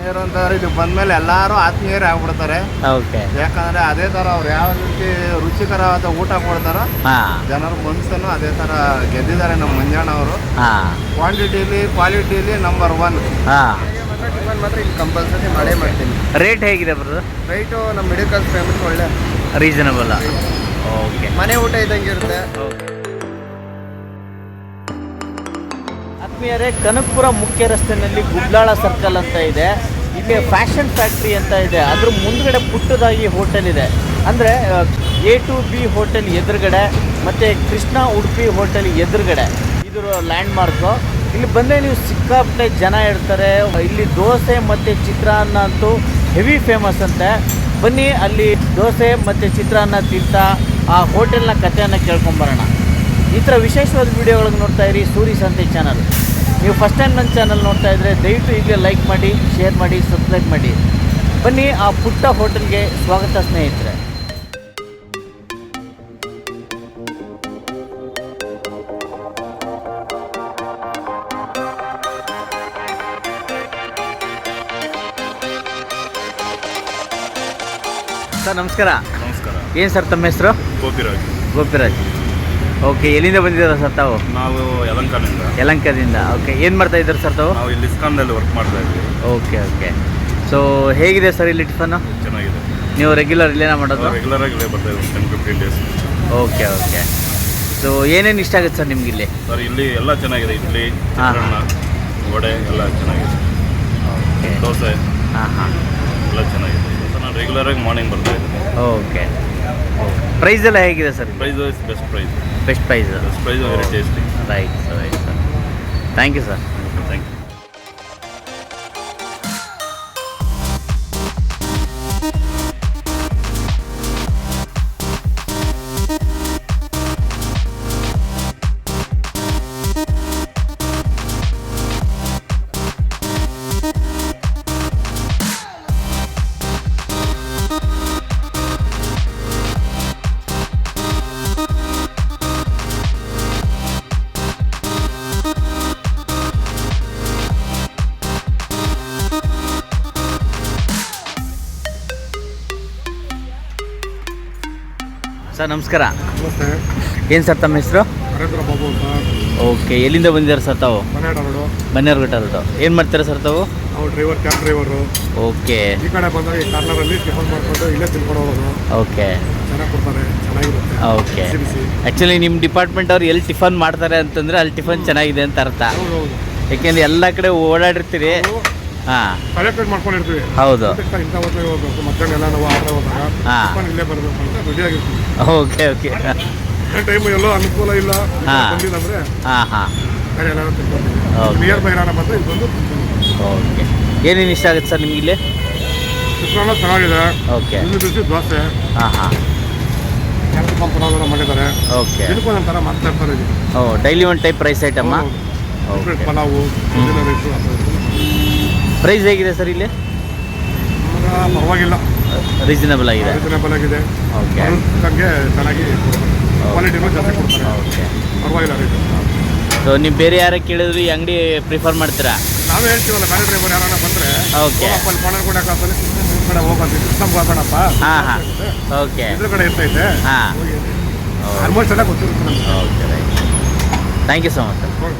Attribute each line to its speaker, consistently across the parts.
Speaker 1: ಆತ್ಮೀಯರು ಅಂತಂದ್ರೆ ಇಲ್ಲಿ ಬಂದ್ಮೇಲೆ ಎಲ್ಲಾರು ಆತ್ಮೀಯರೇ ಆಗ್ಬಿಡ್ತಾರೆ.
Speaker 2: ಓಕೆ.
Speaker 1: ಯಾಕಂದ್ರೆ ಅದೇ ತರ ಅವ್ರು ಯಾವ ರೀತಿ ರುಚಿಕರವಾದ ಊಟ ಕೊಡ್ತಾರೋ ಜನರ ಮನಸ್ಸನ್ನು ಅದೇ ತರ ಗೆದ್ದಿದ್ದಾರೆ ನಮ್ಮ ಮಂಜಾಣ ಅವರು.
Speaker 2: ಹಾಂ.
Speaker 1: ಕ್ವಾಂಟಿಟಿಲಿ ಕ್ವಾಲಿಟಿಲಿ ನಂಬರ್ ಒನ್ ಟಿಫನ್ ಮಾತ್ರ ಇಲ್ಲಿ ಕಂಪಲ್ಸರಿ ಮಾಡೇ ಮಾಡ್ತೀನಿ.
Speaker 2: ರೇಟ್ ಹೇಗಿದೆ ಬ್ರದರ್?
Speaker 1: ರೇಟು ನಮ್ಮ ಮಿಡಲ್ ಕ್ಲಾಸ್ ಫ್ಯಾಮಿಲಿ ಒಳ್ಳೆ
Speaker 2: ರೀಸನಬಲ್ ಓಕೆ
Speaker 1: ಮನೆ ಊಟ ಇದ್ದಂಗೆ ಇರುತ್ತೆ.
Speaker 2: ಆತ್ಮೀಯರೇ ಕನಕಪುರ ಮುಖ್ಯ ರಸ್ತೆಯಲ್ಲಿ ಗುಡ್ಲಾಳ ಸರ್ಕಲ್ ಅಂತ ಇದೆ. ಇಲ್ಲಿ ಫ್ಯಾಷನ್ ಫ್ಯಾಕ್ಟ್ರಿ ಅಂತ ಇದೆ. ಅದ್ರ ಮುಂದ್ಗಡೆ ಪುಟ್ಟದಾಗಿ ಹೋಟೆಲ್ ಇದೆ. ಅಂದರೆ ಎ ಟು ಬಿ ಹೋಟೆಲ್ ಎದುರುಗಡೆ ಮತ್ತು ಕೃಷ್ಣ ಉಡುಪಿ ಹೋಟೆಲ್ ಎದುರುಗಡೆ. ಇದ್ರ ಲ್ಯಾಂಡ್ ಮಾರ್ಕು ಇಲ್ಲಿ ಬಂದರೆ ನೀವು ಸಿಕ್ಕಾಪಟ್ಟೆ ಜನ ಇರ್ತಾರೆ. ಇಲ್ಲಿ ದೋಸೆ ಮತ್ತು ಚಿತ್ರಾನ್ನ ಅಂತೂ ಹೆವಿ ಫೇಮಸ್ ಅಂತೆ. ಬನ್ನಿ ಅಲ್ಲಿ ದೋಸೆ ಮತ್ತು ಚಿತ್ರಾನ್ನ ತಿಂತಾ ಆ ಹೋಟೆಲ್ನ ಕಥೆಯನ್ನು ಕೇಳ್ಕೊಂಬರೋಣ. ಈ ಥರ ವಿಶೇಷವಾದ ವಿಡಿಯೋಗಳನ್ನು ನೋಡ್ತಾ ಇರಿ ಸೂರಿ ಸಂತೆ ಚಾನಲ್ ನೀವು ಫಸ್ಟ್ ಟೈಮ್ ನನ್ನ ಚಾನಲ್ ನೋಡ್ತಾ ಇದ್ರೆ ದಯವಿಟ್ಟು ಈಗಲೇ ಲೈಕ್ ಮಾಡಿ ಶೇರ್ ಮಾಡಿ ಸಬ್ಸ್ಕ್ರೈಬ್ ಮಾಡಿ. ಬನ್ನಿ ಆ ಪುಟ್ಟ ಹೋಟೆಲ್ಗೆ ಸ್ವಾಗತ ಸ್ನೇಹಿತರೆ. ಸರ್ ನಮಸ್ಕಾರ.
Speaker 3: ನಮಸ್ಕಾರ.
Speaker 2: ಏನು ಸರ್ ತಮ್ಮ ಹೆಸರು?
Speaker 3: ಗೋಪಿರಾಜ್.
Speaker 2: ಗೋಪಿರಾಜ್. ಓಕೆ ಎಲ್ಲಿಂದ ಬಂದಿದ್ದಾರೆ ಸರ್ ತಾವು?
Speaker 3: ನಾವು ಯಲಂಕದಿಂದ.
Speaker 2: ಯಲಂಕದಿಂದ. ಓಕೆ ಏನು ಮಾಡ್ತಾ ಇದ್ದಾರೆ ಸರ್ ತಾವು?
Speaker 3: ನಾವು ಇಲ್ಲಿ ಇಸ್ಕಾನ್ದಲ್ಲಿ ವರ್ಕ್ ಮಾಡ್ತಾ ಇದ್ದೀವಿ.
Speaker 2: ಓಕೆ ಓಕೆ ಸೊ ಹೇಗಿದೆ ಸರ್ ಇಲ್ಲಿ ಟಿಫನ್ನು?
Speaker 3: ಚೆನ್ನಾಗಿದೆ.
Speaker 2: ನೀವು ರೆಗ್ಯುಲರ್ ಇಲ್ಲೇನ ಮಾಡೋದು?
Speaker 3: ರೆಗ್ಯುಲರ್ ಆಗಿ ಬರ್ತಾ ten fifteen days
Speaker 2: okay okay so ಏನೇನು ಇಷ್ಟ ಆಗುತ್ತೆ ಸರ್ ನಿಮ್ಗೆ ಇಲ್ಲಿ?
Speaker 3: ಸರ್ ಇಲ್ಲಿ ಎಲ್ಲ ಚೆನ್ನಾಗಿದೆ. ಇಡ್ಲಿ ಚಿತ್ರಾನ್ನ ವಡೆ ಎಲ್ಲ ಚೆನ್ನಾಗಿದೆ.
Speaker 2: ಓಕೆ
Speaker 3: ದೋಸೆ.
Speaker 2: ಹಾಂ ಹಾಂ.
Speaker 3: ಎಲ್ಲ ಚೆನ್ನಾಗಿದೆ. ಸರ್ ನಾನು ರೆಗ್ಯುಲರ್ ಆಗಿ ಮಾರ್ನಿಂಗ್ ಬರ್ತಾ ಇದ್ದೀನಿ.
Speaker 2: ಓಕೆ ಪ್ರೈಸ್ ಎಲ್ಲ ಹೇಗಿದೆ sir
Speaker 3: price best price
Speaker 2: best price
Speaker 3: best price very tasty
Speaker 2: right sir right sir thank you sir sir ನಮಸ್ಕಾರ.
Speaker 1: ನಮಸ್ತೆ.
Speaker 2: ಏನು ಸರ್ ತಮ್ಮ ಹೆಸರು?
Speaker 1: ನರೇಂದ್ರ ಬಾಬು ಅಂತ.
Speaker 2: ಓಕೆ ಎಲ್ಲಿಂದ ಬಂದಿದ್ದಾರೆ ಸರ್ ತಾವು?
Speaker 1: ಮನೆ ರೋಡು
Speaker 2: ಬನ್ನೇರ್ಘಟ್ಟ ಹೊರಟು ಏನು ಮಾಡ್ತೀರಾ ಸರ್ ತಾವು?
Speaker 1: ನಾವು ಡ್ರೈವರ್ ಕ್ಯಾಬ್ ಡ್ರೈವರು
Speaker 2: ಓಕೆ.
Speaker 1: ಈ ಕಡೆ ಬಂದಾಗ ಈ ಕಾರ್ನರಲ್ಲಿ ಟಿಫನ್ ಮಾಡಿಕೊಂಡು ಇಲ್ಲೇ ಹೋಗೋದು.
Speaker 2: ಓಕೆ.
Speaker 1: ಚೆನ್ನಾಗಿ ಕೊಡ್ತಾರೆ ಚೆನ್ನಾಗಿರುತ್ತೆ.
Speaker 2: ಓಕೆ.
Speaker 1: ಬಿಸಿ ಬಿಸಿ.
Speaker 2: ಆ್ಯಕ್ಚುಲಿ ನಿಮ್ಮ ಡಿಪಾರ್ಟ್ಮೆಂಟ್ ಅವ್ರು ಎಲ್ಲಿ ಟಿಫನ್ ಮಾಡ್ತಾರೆ ಅಂತಂದರೆ ಅಲ್ಲಿ ಟಿಫನ್ ಚೆನ್ನಾಗಿದೆ ಅಂತ ಅರ್ಥ.
Speaker 1: ಹೌದು
Speaker 2: ಯಾಕೆಂದ್ರೆ ಎಲ್ಲ ಕಡೆ ಓಡಾಡಿರ್ತೀರಿ. ಹಾಂ.
Speaker 1: ಕಲೆಕ್ಟೆಡ್ ಮಾಡ್ಕೊಂಡಿರ್ತೀವಿ
Speaker 2: ಹೌದು.
Speaker 1: ಇಂಥ ಇಂಥ ಹೊತ್ತಿಗೆ ಹೋಗ್ಬೇಕು. ನಾವು ಹೋದಾಗ
Speaker 2: ಹಾ.
Speaker 1: ಇಲ್ಲೇ ಬರಬೇಕು ಅಂತ
Speaker 2: ಓಕೆ ಓಕೆ.
Speaker 1: ಟೈಮ್ ಎಲ್ಲೋ ಅನುಕೂಲ ಇಲ್ಲ.
Speaker 2: ಹಾ. ಹಾಂ ಹಾಂ.
Speaker 1: ಬೇರೆ ಎಲ್ಲಾರು ತಿನ್ಕೊಂತೀವಿ
Speaker 2: Okay.
Speaker 1: ನಿಯರ್ ಬೈ ಏನಾರ ಬಂದ್ರೆ ಇಲ್ಲಿ ಬಂದು
Speaker 2: ಓಕೆ. ಏನೇನು ಇಷ್ಟ ಆಗುತ್ತೆ ಸರ್ ನಿಮ್ಗೆ ಇಲ್ಲಿ?
Speaker 1: ಚಿತ್ರಾನ್ನ ಚೆನ್ನಾಗಿದೆ.
Speaker 2: ಓಕೆ.
Speaker 1: ಬಿಸಿ ದೋಸೆ.
Speaker 2: ಹಾಂ ಹಾಂ.
Speaker 1: ಕೆಲಸ ಮಾಡಿದ್ದಾರೆ.
Speaker 2: ಓಕೆ.
Speaker 1: ಇದಕ್ಕೊಂದೊಂಥರ ಮಾಡ್ತಾ ಇರ್ತಾರೆ ಇಲ್ಲಿ.
Speaker 2: ಓ ಡೈಲಿ ಒನ್ ಟೈಪ್ ರೈಸ್ ಐಟಮ್ಮ
Speaker 1: ಹೌದು.
Speaker 2: ಓಕೆ.
Speaker 1: Different ಪಲಾವು ಪುದೀನ ರೈಸು ಅದು ಇದು.
Speaker 2: ಪ್ರೈಸ್ ಹೇಗಿದೆ ಸರ್ ಇಲ್ಲಿ?
Speaker 1: ನಮ್ಗೆ ಪರವಾಗಿಲ್ಲ.
Speaker 2: ರೀಸನಬಲ್ ಆಗಿದೆ.
Speaker 1: ರೀಸನಬಲ್ ಆಗಿದೆ.
Speaker 2: ಓಕೆ
Speaker 1: ಹಂಗೆ ಚೆನ್ನಾಗಿ ಕ್ವಾಲಿಟಿನೂ ಜಾಸ್ತಿ ಕೊಡ್ತಾರೆ.
Speaker 2: ಓಕೆ
Speaker 1: ಪರವಾಗಿಲ್ಲ ರೇಟ್
Speaker 2: ಸೊ ನೀವು ಬೇರೆ ಯಾರ ಕೇಳಿದ್ರು ಈ ಅಂಗಡಿ ಪ್ರಿಫರ್ ಮಾಡ್ತೀರಾ?
Speaker 1: ನಾವೇ ಹೇಳ್ತೀವಲ್ಲ ಬೇರೆ ಡ್ರೈವರ್ ಯಾರನ್ನ ಬಂದರೆ ಓಕೆ ಅಲ್ಲಿ ಕೋಣೆ ಕೂಡ ನಿಮ್ಮ ಕಡೆ ಹೋಗೋದು ಸಿಸ್ಟಮ್ ಹೋಗೋಣಪ್ಪ
Speaker 2: ಹಾಂ ಹಾಂ. ಓಕೆ
Speaker 1: ಇದ್ರ ಕಡೆ ಇರ್ತೈತೆ.
Speaker 2: ಹಾಂ.
Speaker 1: ಆಲ್ಮೋಸ್ಟ್ ಎಲ್ಲ ಗೊತ್ತಿರುತ್ತೆ
Speaker 2: okay right thank you so much sir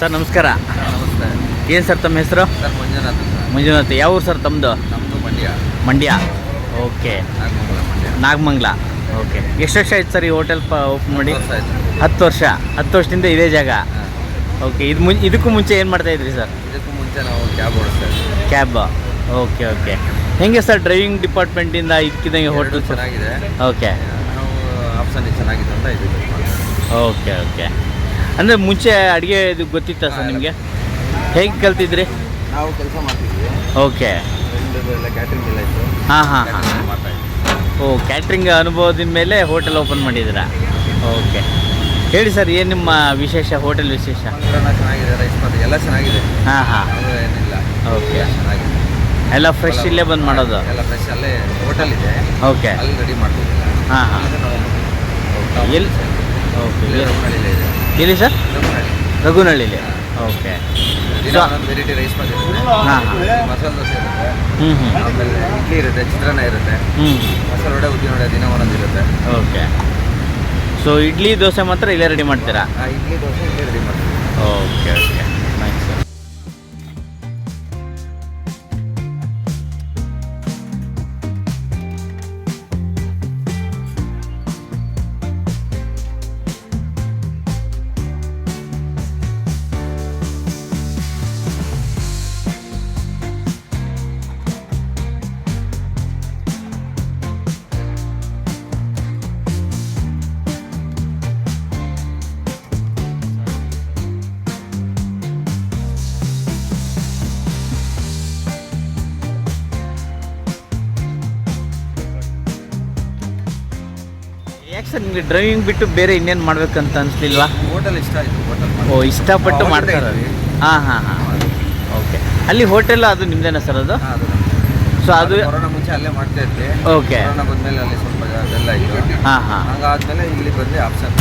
Speaker 2: sir ನಮಸ್ಕಾರ.
Speaker 3: ನಮಸ್ತೆ
Speaker 2: ಏನು ಸರ್ ತಮ್ಮ ಹೆಸರು?
Speaker 4: Sir Manjunath sir
Speaker 2: Manjunath. ಯಾವ ಊರು ಸರ್ ತಮ್ಮದು
Speaker 4: ನಮ್ಮದು ಮಂಡ್ಯ.
Speaker 2: ಮಂಡ್ಯ. ಓಕೆ.
Speaker 4: ನಾಗಮಂಗಲ ಮಂಡ್ಯ.
Speaker 2: ನಾಗಮಂಗ್ಲ. ಓಕೆ. ಎಷ್ಟು ವರ್ಷ ಆಯ್ತು ಸರ್ ಈ ಹೋಟೆಲ್ ಪ ಓಪನ್ ಮಾಡಿ?
Speaker 4: ವರ್ಷ ಆಯ್ತು.
Speaker 2: ಹತ್ತು ವರ್ಷ. ಹತ್ತು ವರ್ಷದಿಂದ ಇದೇ ಜಾಗ.
Speaker 4: ಹಾಂ.
Speaker 2: ಓಕೆ. ಇದು ಮುಂ ಇದಕ್ಕೂ ಮುಂಚೆ ಏನು ಮಾಡ್ತಾ ಇದ್ರಿ ಸರ್?
Speaker 4: ಇದಕ್ಕೂ ಮುಂಚೆ ನಾವು ಕ್ಯಾಬ್ ಓಡಿಸ್ತಾ ಇದ್ವಿ.
Speaker 2: ಕ್ಯಾಬ್. Okay okay. ಹೆಂಗೆ ಸರ್ ಡ್ರೈವಿಂಗ್ ಡಿಪಾರ್ಟ್ಮೆಂಟಿಂದ ಇಕ್ಕಿದಂಗೆ
Speaker 4: ಎರಡು
Speaker 2: ಹೋಟೆಲ್
Speaker 4: ಚೆನ್ನಾಗಿದೆ.
Speaker 2: ಓಕೆ.
Speaker 4: ನಾವು ಆಪ್ಷನ್ ಚೆನ್ನಾಗಿದೆ ಅಂತ ಇದ್ದೀವಿ.
Speaker 2: Okay okay. ಅಂದರೆ ಮುಂಚೆ ಅಡುಗೆ ಇದು ಗೊತ್ತಿತ್ತಾ ಸರ್ ನಿಮಗೆ? ಹೇಗೆ ಕಲ್ತಿದ್ರಿ?
Speaker 4: ನಾವು ಕೆಲಸ ಮಾಡ್ತಿದ್ವಿ.
Speaker 2: ಓಕೆ.
Speaker 4: ಕ್ಯಾಟ್ರಿಂಗ್ ಎಲ್ಲ ಇತ್ತು.
Speaker 2: ಹಾಂ ಹಾಂ ಹಾಂ. ಓ ಕ್ಯಾಟ್ರಿಂಗ್ ಅನುಭವದಿಂದ ಮೇಲೆ ಹೋಟೆಲ್ ಓಪನ್ ಮಾಡಿದ್ದೀರಾ? ಓಕೆ. ಹೇಳಿ ಸರ್ ಏನು ನಿಮ್ಮ ವಿಶೇಷ ಹೋಟೆಲ್ ವಿಶೇಷ?
Speaker 4: ಚೆನ್ನಾಗಿದೆ ರೈಸ್ ಪಾತ್ ಎಲ್ಲ ಚೆನ್ನಾಗಿದೆ.
Speaker 2: ಹಾಂ ಹಾಂ.
Speaker 4: ಏನಿಲ್ಲ.
Speaker 2: ಓಕೆ.
Speaker 4: ಚೆನ್ನಾಗಿದೆ.
Speaker 2: ಎಲ್ಲ ಫ್ರೆಶ್ ಇಲ್ಲೇ ಬಂದು ಮಾಡೋದು?
Speaker 4: ಎಲ್ಲ ಫ್ರೆಶ್ ಅಲ್ಲೇ ಹೋಟೆಲ್ ಇದೆ.
Speaker 2: ಓಕೆ.
Speaker 4: ಅಲ್ಲಿ ರೆಡಿ ಮಾಡ್ತೀವಿ
Speaker 2: ಹಾಂ ಹಾಂ. ಎಲ್ಲಿ ಓಕೆ ಎಲ್ಲಿ ಸರ್?
Speaker 4: ರಘುನಳ್ಳಿ.
Speaker 2: ರಘುನಳ್ಳಿಲಿ. ಓಕೆ
Speaker 4: ವೆರೈಟಿ ರೈಸ್
Speaker 2: ಹಾಂ
Speaker 4: ಮಸಾಲೆ ದೋಸೆ ಇರುತ್ತೆ.
Speaker 2: ಹ್ಞೂ ಹ್ಞೂ
Speaker 4: ಆಮೇಲೆ ಇಡ್ಲಿ ಇರುತ್ತೆ ಚಿತ್ರಾನ್ನ ಇರುತ್ತೆ.
Speaker 2: ಹ್ಞೂ
Speaker 4: ಮಸಾಲೆ ವಡೆ ಉದ್ದಿನ ವಡೆ ದಿನ ಒಂದೊಂದು ಇರುತ್ತೆ.
Speaker 2: ಓಕೆ ಸೊ ಇಡ್ಲಿ ದೋಸೆ ಮಾತ್ರ ಇಲ್ಲೇ ರೆಡಿ ಮಾಡ್ತೀರಾ?
Speaker 4: ಇಡ್ಲಿ ದೋಸೆ ಇಲ್ಲೇ ರೆಡಿ ಮಾಡ್ತೀರಾ
Speaker 2: ಓಕೆ ಓಕೆ ಸರ್ ನಿಮಗೆ ಡ್ರೈವಿಂಗ್ ಬಿಟ್ಟು ಬೇರೆ ಇನ್ನೇನು ಮಾಡ್ಬೇಕಂತ ಅನಿಸ್ಲಿಲ್ವಾ?
Speaker 4: ಹೋಟೆಲ್ ಇಷ್ಟ ಆಯಿತು ಹೋಟೆಲ್
Speaker 2: ಓ ಇಷ್ಟಪಟ್ಟು ಮಾಡ್ತಾರೆ. ಹಾಂ ಹಾಂ ಹಾಂ. ಓಕೆ ಅಲ್ಲಿ ಹೋಟೆಲ್ ಅದು ನಿಮ್ದೇನಾ ಸರ್ ಅದು? ಸೊ ಅದು
Speaker 4: ಕೊರೋನಾ ಮುಂಚೆ ಅಲ್ಲೇ ಮಾಡ್ತಾ ಇದ್ದೆ.
Speaker 2: ಓಕೆ
Speaker 4: ಕೊರೋನಾ ಬಂದಮೇಲೆ ಅಲ್ಲಿ ಸ್ವಲ್ಪ ಅದೆಲ್ಲ ಇತ್ತು.
Speaker 2: ಹಾಂ ಹಾಂ.
Speaker 4: ಹಾಗಾದ್ಮೇಲೆ ಇಲ್ಲಿ ಬಂದು ಆಪ್ಷನ್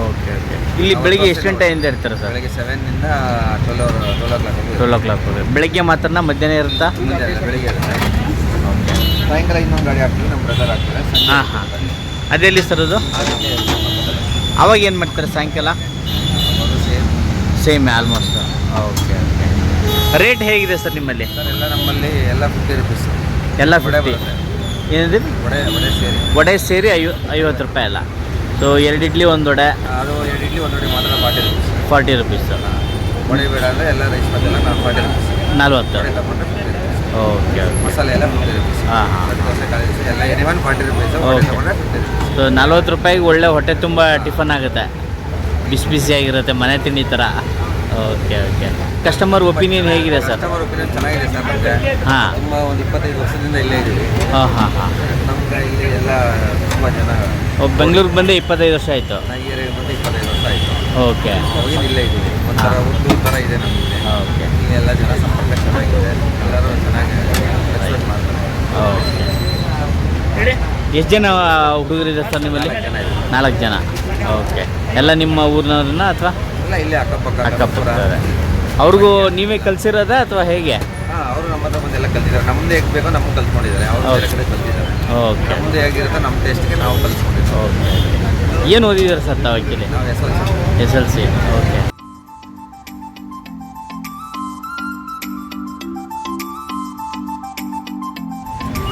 Speaker 2: ಓಕೆ ಓಕೆ ಇಲ್ಲಿ ಬೆಳಿಗ್ಗೆ ಎಷ್ಟು ಗಂಟೆಯಿಂದ ಇರ್ತಾರೆ ಸರ್?
Speaker 4: ಬೆಳಗ್ಗೆ ಸೆವೆನ್ನಿಂದ twelve hour twelve o'clock
Speaker 2: twelve o'clock ಬೆಳಗ್ಗೆ ಮಾತ್ರನಾ ಮಧ್ಯಾಹ್ನ ಇರುತ್ತಾ?
Speaker 4: ಬೆಳಿಗ್ಗೆ ಇರುತ್ತೆ. ಸಾಯಂಕಾಲ ಇನ್ನೊಂದು ಗಾಡಿ ಹಾಕ್ತೀವಿ ನಮ್ಮ ಬ್ರದರ್ ಹಾಕ್ತಾರೆ.
Speaker 2: ಹಾಂ ಹಾಂ. ಅದೆಲ್ಲಿ ಸರ್ ಅದು? ಅವಾಗ ಏನು ಮಾಡ್ತಾರೆ ಸಾಯಂಕಾಲ?
Speaker 4: Same
Speaker 2: almost okay okay rate ಹೇಗಿದೆ ಸರ್ ನಿಮ್ಮಲ್ಲಿ?
Speaker 4: ಸರ್ ಎಲ್ಲ ನಮ್ಮಲ್ಲಿ ಎಲ್ಲ ಫಿಫ್ಟಿ ರುಪೀಸ್
Speaker 2: ಎಲ್ಲ ಫಿಫ್ಟಿ ಏನಿದೆ?
Speaker 4: ವಡೆ ವಡೆ ಸೇರಿ.
Speaker 2: ವಡೆ ಸೇರಿ ಐವ ಐವತ್ತು ರೂಪಾಯಿ ಅಲ್ಲ. ಸೊ ಎರಡು ಇಡ್ಲಿ ಒಂದು ವಡೆ.
Speaker 4: ಅದು ಎರಡು ಇಡ್ಲಿ ಒಂದು ವಡೆ ಮಾತ್ರ forty rupees
Speaker 2: forty rupees
Speaker 4: vada ಬೇಡ ಅಂದರೆ ಎಲ್ಲ ರೈಸ್ ಮಾತ್ರ ಫಾರ್ಟಿ ರುಪೀಸ್
Speaker 2: ನಲ್ವತ್ತು. ಓಕೆ
Speaker 4: ಮಸಾಲೆ ಎಲ್ಲ ಫಿಫ್ಟಿ ರುಪೀಸ್
Speaker 2: ಹಾಂ ಹಾಂ.
Speaker 4: ದೋಸೆ ಕಾಳು ದೋಸೆ ಎಲ್ಲ ಎನಿವನ್ ಫಾರ್ಟಿ ರುಪೀಸ್ ವಡೆ ತಗೊಂಡ್ರೆ ಫಿಫ್ಟಿ ರುಪೀಸ್
Speaker 2: ಸೊ ನಲ್ವತ್ತು ರೂಪಾಯಿಗೆ ಒಳ್ಳೆ ಹೊಟ್ಟೆ ತುಂಬ ಟಿಫನ್ ಆಗುತ್ತೆ. ಬಿಸಿ ಬಿಸಿಯಾಗಿರುತ್ತೆ ಮನೆ ತಿಂಡಿ ಥರ. ಓಕೆ ಓಕೆ ಕಸ್ಟಮರ್ ಒಪಿನಿಯನ್ ಹೇಗಿದೆ ಸರ್
Speaker 4: ಕಸ್ಟಮರ್ ಒಪಿನಿಯನ್ ಚೆನ್ನಾಗಿದೆ ಸರ್ ಮತ್ತೆ
Speaker 2: ಹಾಂ.
Speaker 4: ತುಂಬ ಒಂದು ಇಪ್ಪತ್ತೈದು ವರ್ಷದಿಂದ ಇಲ್ಲೇ ಇದ್ದೀವಿ.
Speaker 2: ಹಾಂ ಹಾಂ ಹಾಂ.
Speaker 4: ನಮ್ಗೆ ಇಲ್ಲಿ ಎಲ್ಲ ತುಂಬ ಜನ
Speaker 2: ಬೆಂಗಳೂರಿಗೆ ಬಂದು ಇಪ್ಪತ್ತೈದು ವರ್ಷ ಆಯಿತು.
Speaker 4: ನಾ ಈ ಏರಿಯಾಗೆ ಬಂದು ಇಪ್ಪತ್ತೈದು ವರ್ಷ ಆಯಿತು
Speaker 2: ಓಕೆ.
Speaker 4: ಇಲ್ಲ ಇಲ್ಲೇ ಇದ್ದೀವಿ. ಒಂಥರ ಉರ್ದು ಥರ ಇದೆ ನಮಗೆ.
Speaker 2: ಓಕೆ.
Speaker 4: ಇಲ್ಲೆಲ್ಲ ಜನ ಸಂಪರ್ಕ ಚೆನ್ನಾಗಿದೆ. ಎಲ್ಲರೂ ಚೆನ್ನಾಗಿ ರೆಸ್ಪೆಕ್ಟ್ ಮಾಡ್ತಾರೆ.
Speaker 2: ಓಕೆ. ಎಷ್ಟು ಜನ ಹುಡುಗರಿದೆ ಸರ್ ನಿಮ್ಮಲ್ಲಿ?
Speaker 4: ನಾಲ್ಕು ಜನ ಇದೆ.
Speaker 2: ಓಕೆ. ಎಲ್ಲ ನಿಮ್ಮ ಊರಿನವ್ರನ್ನ ಅಥವಾ?
Speaker 4: ಎಲ್ಲ ಇಲ್ಲೇ ಅಕ್ಕಪಕ್ಕ
Speaker 2: ಅಕ್ಕಪಕ್ಕ ಅವ್ರಿಗೂ ನೀವೇ ಕಲ್ಸಿರೋದ ಅಥವಾ ಹೇಗೆ?
Speaker 4: ಹಾಂ ಅವರು ನಮ್ಮ ಹತ್ರ ಬಂದು ಎಲ್ಲ ಕಲ್ತಿದ್ದಾರೆ. ನಮ್ದು ಹೇಗೆ ಬೇಕೋ ನಮ್ಗೆ ಕಲ್ತ್ಕೊಂಡಿದ್ದಾರೆ. ಅವ್ರು ಕಡೆ ಕಲ್ತಿದ್ದಾರೆ.
Speaker 2: ಓಕೆ.
Speaker 4: ನಮ್ದು ಹೇಗಿರುತ್ತೋ ನಮ್ಮ ಟೇಸ್ಟ್ಗೆ ನಾವು ಕಲ್ತ್ಕೊಂಡಿದ್ದೀವಿ.
Speaker 2: ಓಕೆ. ಏನು ಓದಿದ್ದಾರೆ ಸರ್ ತಾವು actually?
Speaker 4: S L
Speaker 2: C. Okay.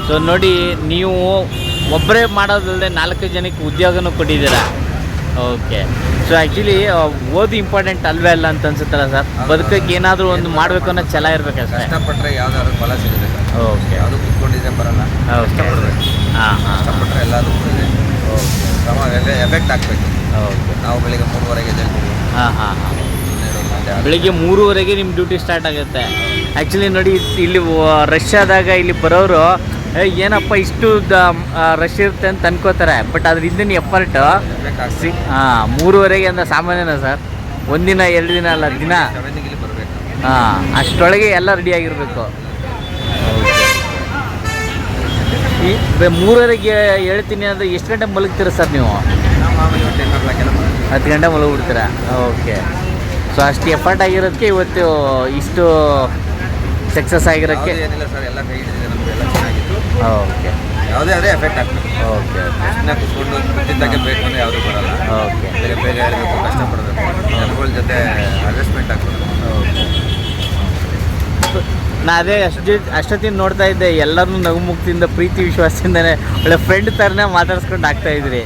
Speaker 2: So ನೋಡಿ ನೀವು ಒಬ್ಬರೇ ಮಾಡೋದಲ್ಲದೆ ನಾಲ್ಕು ಜನಕ್ಕೆ ಉದ್ಯೋಗನೂ ಕೊಟ್ಟಿದ್ದೀರಾ? ಓಕೆ. ಸೊ ಆ್ಯಕ್ಚುಲಿ ಓದು ಇಂಪಾರ್ಟೆಂಟ್ ಅಲ್ವೇ ಅಲ್ಲ ಅಂತ ಅನ್ಸುತ್ತಲ್ಲ ಸರ್? ಬದುಕಕ್ಕೆ ಏನಾದರೂ ಒಂದು ಮಾಡಬೇಕು ಅನ್ನೋ ಛಲ ಇರಬೇಕು
Speaker 4: ಸರ್ ಇಷ್ಟಪಟ್ಟರೆ ಯಾವ್ದಾದ್ರು ಫಲ ಸಿಗುತ್ತೆ ಸರ್.
Speaker 2: ಓಕೆ.
Speaker 4: ಅದು ಕುತ್ಕೊಂಡಿದ್ದೆ ಬರಲ್ಲ.
Speaker 2: ಹಾಂ ಹಾಂ
Speaker 4: ಕಷ್ಟಪಟ್ಟರೆ ಎಲ್ಲದೂ ಇದೆ. ಶ್ರಮ ಎಫೆಕ್ಟ್ ಆಗಬೇಕು.
Speaker 2: ಓಕೆ
Speaker 4: ನಾವು ಬೆಳಿಗ್ಗೆ ಮೂರುವರೆಗೆ ಎದ್ದೇಳ್ತೀವಿ.
Speaker 2: ಹಾಂ ಹಾಂ. ಬೆಳಿಗ್ಗೆ ಮೂರುವರೆಗೆ ನಿಮ್ಮ ಡ್ಯೂಟಿ ಸ್ಟಾರ್ಟ್ ಆಗುತ್ತೆ. ಆ್ಯಕ್ಚುಲಿ ನೋಡಿ ಇಲ್ಲಿ ರಶ್ ಆದಾಗ ಇಲ್ಲಿ ಬರೋರು "ಏ, ಏನಪ್ಪ ಇಷ್ಟು ರಶ್ ಇರುತ್ತೆ ಅಂತ ಅನ್ಕೋತಾರೆ. ಬಟ್ ಅದ್ರ ಹಿಂದಿನ ಎಫರ್ಟ್ ಹಾಂ ಮೂರುವರೆಗೆ ಅಂದ್ರೆ ಸಾಮಾನ್ಯನ ಸರ್. ಒಂದಿನ ಎರಡು ದಿನ ಅಲ್ಲ ದಿನ. ಹಾಂ ಅಷ್ಟರೊಳಗೆ ಎಲ್ಲ ರೆಡಿ ಆಗಿರಬೇಕು. ಈ ಬೆ- ಮೂರುವರೆಗೆ ಹೇಳ್ತೀನಿ ಅಂದರೆ ಎಷ್ಟು ಗಂಟೆ ಮಲಗ್ತೀರಾ ಸರ್ ನೀವು. ಹತ್ತು ಗಂಟೆ ಮಲಗಿಬಿಡ್ತೀರಾ? ಓಕೆ. ಸೊ ಅಷ್ಟು ಎಫರ್ಟ್ ಆಗಿರೋದಕ್ಕೆ ಇವತ್ತು ಇಷ್ಟು ಸಕ್ಸಸ್ ಆಗಿರೋಕ್ಕೆ
Speaker 4: ಏನಿಲ್ಲ ಸರ್ ಎಲ್ಲ ಕೈ ಹಿಡಿದಿದೆ ನಮ್ಗೆ ಎಲ್ಲ ಚೆನ್ನಾಗಿತ್ತು.
Speaker 2: ಓಕೆ.
Speaker 4: ಯಾವುದೇ ಅದೇ ಎಫೆಕ್ಟ್ ಆಗ್ತದೆ.
Speaker 2: Okay okay.
Speaker 4: ಸುಮ್ಮನೆ ಕುತ್ಕೊಂಡು ಕೂತಿದ್ದಾಗೆ ಬೇಕು ಅಂದರೆ ಯಾವುದೂ ಬರಲ್ಲ.
Speaker 2: ಓಕೆ.
Speaker 4: ಬೇಗ ಬೇಗ ಹೇಳಬೇಕು ಕಷ್ಟಪಡಬೇಕು. ಜನಗಳ ಜೊತೆ ಅಡ್ಜಸ್ಟ್ಮೆಂಟ್ ಆಗ್ತದೆ.
Speaker 2: ಓಕೆ. ನಾ ಅದೇ ಅಷ್ಟು ಅಷ್ಟೊತ್ತಿನ ನೋಡ್ತಾ ಇದ್ದೆ ಎಲ್ಲರನ್ನೂ ನಗುಮುಕ್ತಿಯಿಂದ ಪ್ರೀತಿ ವಿಶ್ವಾಸದಿಂದನೇ ಒಳ್ಳೆ ಫ್ರೆಂಡ್ ಥರನೇ ಮಾತಾಡ್ಸ್ಕೊಂಡು ಆಗ್ತಾ ಇದ್ರಿ.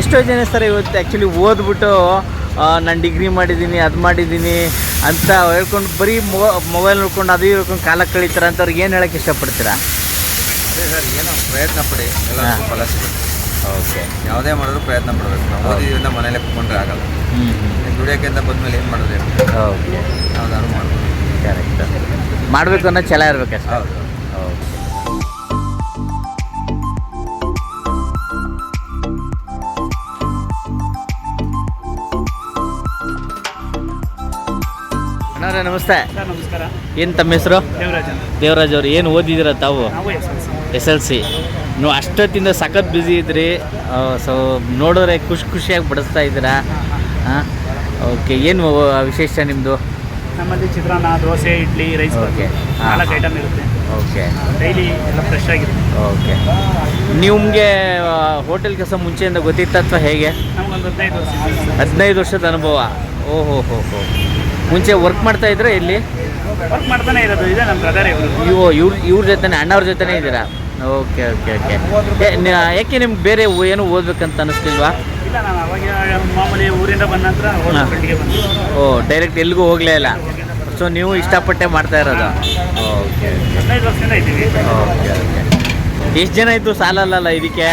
Speaker 2: ಎಷ್ಟೋ ಜನ ಸರ್ ಇವತ್ತು ಆ್ಯಕ್ಚುಲಿ ಓದ್ಬಿಟ್ಟು ನಾನು ಡಿಗ್ರಿ ಮಾಡಿದ್ದೀನಿ ಅದು ಮಾಡಿದ್ದೀನಿ ಅಂತ ಹೇಳ್ಕೊಂಡು ಬರೀ ಮೊಬೈಲ್ ನೋಡ್ಕೊಂಡು ಅದು ಹೇಳ್ಕೊಂಡು ಕಾಲ ಕಳೀತಾರೆ ಅಂತವ್ರಿಗೆ ಏನು ಹೇಳೋಕ್ಕೆ ಇಷ್ಟಪಡ್ತೀರಾ?
Speaker 4: ಅದೇ ಸರ್ ಏನೋ ಪ್ರಯತ್ನ ಪಡಿ ಎಲ್ಲ ಫಲ ಸಿಗುತ್ತೆ.
Speaker 2: ಓಕೆ.
Speaker 4: ಯಾವುದೇ ಮಾಡಿದ್ರು ಪ್ರಯತ್ನ ಪಡಬೇಕು. ನಾವು ಓದಿದ್ರಿಂದ ಮನೇಲೆ ಕುತ್ಕೊಂಡ್ರೆ ಆಗಲ್ಲ.
Speaker 2: ದುಡಿಯೋಕ್ಕಿಂತ
Speaker 4: ಬಂದಮೇಲೆ ಅಂತ ಏನು ಮಾಡೋದು
Speaker 2: ಓಕೆ.
Speaker 4: ಯಾವ್ದಾದ್ರು ಮಾಡ್ಬೋದು.
Speaker 2: ಕರೆಕ್ಟ್ ಮಾಡಬೇಕು ಅನ್ನೋ ಛಲ ಇರ್ಬೇಕಷ್ಟೇ
Speaker 4: ಹೌದು
Speaker 2: ಓಕೆ ಅಣ್ಣವ್ರೆ ನಮಸ್ತೆ.
Speaker 5: ನಮಸ್ಕಾರ.
Speaker 2: ಏನು ತಮ್ಮ ಹೆಸರು?
Speaker 5: ದೇವರಾಜ್ ಅಂತ.
Speaker 2: ದೇವರಾಜ್ ಅವ್ರು ಏನು ಓದಿದ್ದೀರ ತಾವು?
Speaker 5: S L C.
Speaker 2: S L C. ನೀವು ಅಷ್ಟೊತ್ತಿಂದ ಸಖತ್ ಬ್ಯುಸಿ ಇದ್ರಿ. ಸೊ ನೋಡೋರೆ ಖುಷಿ ಖುಷಿಯಾಗಿ ಬಡಿಸ್ತಾ ಇದ್ದೀರಾ? ಹಾಂ ಓಕೆ ಏನು ವಿಶೇಷ ನಿಮ್ಮದು
Speaker 5: ನಮ್ಮಲ್ಲಿ ಚಿತ್ರಾನ್ನ ದೋಸೆ ಇಡ್ಲಿ ರೈಸ್
Speaker 2: ಓಕೆ.
Speaker 5: ನಾಲ್ಕು ಐಟಮ್ ಇರುತ್ತೆ.
Speaker 2: ಓಕೆ
Speaker 5: ಡೈಲಿ ಎಲ್ಲ ಫ್ರೆಶ್ ಆಗಿರುತ್ತೆ.
Speaker 2: ಓಕೆ ನಿಮಗೆ ಹೋಟೆಲ್ ಕೆಲಸ ಮುಂಚೆಯಿಂದ ಗೊತ್ತಿತ್ತು ಅಥವಾ ಹೇಗೆ?
Speaker 5: ನಮಗೊಂದು ಹದಿನೈದು ವರ್ಷ.
Speaker 2: ಹದಿನೈದು ವರ್ಷದ ಅನುಭವ. ಓಹೋ ಹೋ ಹೋ. ಮುಂಚೆ ವರ್ಕ್ ಮಾಡ್ತಾ ಇದ್ರೆ ಇಲ್ಲಿ?
Speaker 5: ವರ್ಕ್ ಮಾಡ್ತಾನೆ ಇರೋದು. ಇದೆ ನಮ್ಮ ಬ್ರದರ್ ಇವರು.
Speaker 2: ಇವು ಇವ್ರ ಇವ್ರ ಜೊತೆನೇ ಅಣ್ಣವ್ರ ಜೊತೆನೇ ಇದ್ದೀರಾ? ಓಕೆ ಓಕೆ ಓಕೆ ಯಾಕೆ ನಿಮ್ಗೆ ಬೇರೆ ಏನು ಓದ್ಬೇಕಂತ ಅನ್ನಿಸ್ಲಿಲ್ವಾ
Speaker 5: ಇಲ್ಲ ನಾನು ಅವಾಗ ಮಾಮೂಲಿ ಊರಿಂದ ಬಂದ ನಂತರ
Speaker 2: ಓ ಡೈರೆಕ್ಟ್ ಎಲ್ಲಿಗೂ ಹೋಗಲೇ ಇಲ್ಲ. ಸೊ ನೀವು ಇಷ್ಟಪಟ್ಟೆ ಮಾಡ್ತಾ ಇರೋದು? ಓಕೆ.
Speaker 5: ಹದಿನೈದು ವರ್ಷದಿಂದ ಇದ್ದೀವಿ.
Speaker 2: Okay okay. ಎಷ್ಟು ಜನ ಇದ್ದು ಸಾಲಲ್ಲ ಇದಕ್ಕೆ?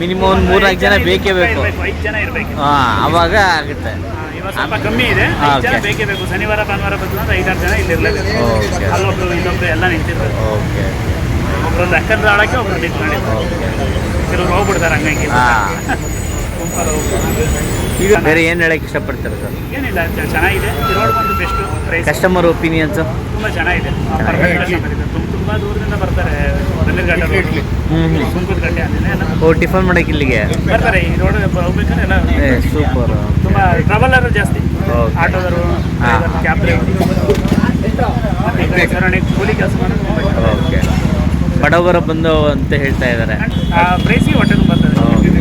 Speaker 2: ಮಿನಿಮಮ್ ಒಂದು ಮೂರ್ನಾಲ್ಕು ಜನ ಬೇಕೇ ಬೇಕು.
Speaker 5: ಇರ್ಬೇಕು, ಐದು ಜನ ಇರಬೇಕು.
Speaker 2: ಹಾಂ ಅವಾಗ ಆಗುತ್ತೆ.
Speaker 5: ಇವಾಗ ಸ್ವಲ್ಪ ಕಮ್ಮಿ ಇದೆ.
Speaker 2: ಹಾ,
Speaker 5: ಐದು ಜನ
Speaker 2: okay.
Speaker 5: ಬೇಕೇ ಬೇಕು. ಶನಿವಾರ ಭಾನುವಾರ ಬಂದ್ರೆ ಅಂದ್ರೆ ಐದಾರು ಜನ ಇಲ್ಲಿ ಇರಲೇಬೇಕು
Speaker 2: Okay.
Speaker 5: ಅಲ್ಲೊಬ್ರು ಇನ್ನೊಬ್ರು ಎಲ್ಲ ನಿಂತಿರ್ಬೇಕು.
Speaker 2: ಓಕೆ
Speaker 5: ಒಬ್ರೊಂದು ಅಕ್ಕಂದ್ರೆ ಒಬ್ರು ಕೆಲವ್ರು ಹೋಗ್ಬಿಡ್ತಾರೆ ಹಂಗಾಗಿ.
Speaker 2: ಹಾಂ. ಈಗ ಬೇರೆ ಏನು ಹೇಳಕ್ಕೆ ಇಷ್ಟಪಡ್ತಾರೆ ಸರ್?
Speaker 5: ಏನಿಲ್ಲ ಚ- ಚೆನ್ನಾಗಿದೆ. ರೋಡ್ ಬಂದು ಬೆಸ್ಟ್ ಪ್ರೈಸ್
Speaker 2: ಕಸ್ಟಮರ್ ಒಪಿನಿಯನ್ಸ್
Speaker 5: ತುಂಬಾ ಚೆನ್ನಾಗಿದೆ. ತುಂಬ ತುಂಬಾ ದೂರದಿಂದ ಬರ್ತಾರೆ ಬನ್ನೀರ್ಘಟ್ಟ ರೋಡ್
Speaker 2: ಹ್ಞೂ ಹ್ಞೂ
Speaker 5: ಸುಂಕದಗಟ್ಟೆ ಅಂದಿದೆ ಎಲ್ಲ.
Speaker 2: ಓ ಟಿಫನ್ ಮಾಡಕ್ಕೆ ಇಲ್ಲಿಗೆ?
Speaker 5: ಬರ್ತಾರೆ ಈ ರೋಡ್ ಹೋಗ್ಬೇಕಾದ್ರೆ ಎಲ್ಲ
Speaker 2: ಏ ಸೂಪರ್
Speaker 5: ತುಂಬಾ ಟ್ರಾವೆಲರ್ ಜಾಸ್ತಿ.
Speaker 2: Okay. ಹಾ.
Speaker 5: ಕ್ಯಾಬ್ ಡ್ರೈವರ್ ಕೂಲಿ ಕೆಲಸ ಮಾಡೋದು
Speaker 2: ಓಕೆ ಬಡವರ ಬಂದು ಅಂತ ಹೇಳ್ತಾ ಇದ್ದಾರೆ
Speaker 5: ಆ ಪ್ರೈಸಿಗೆ ಹೊಟ್ಟೆ ತುಂಬ ಬರ್ತದೆ
Speaker 2: Okay.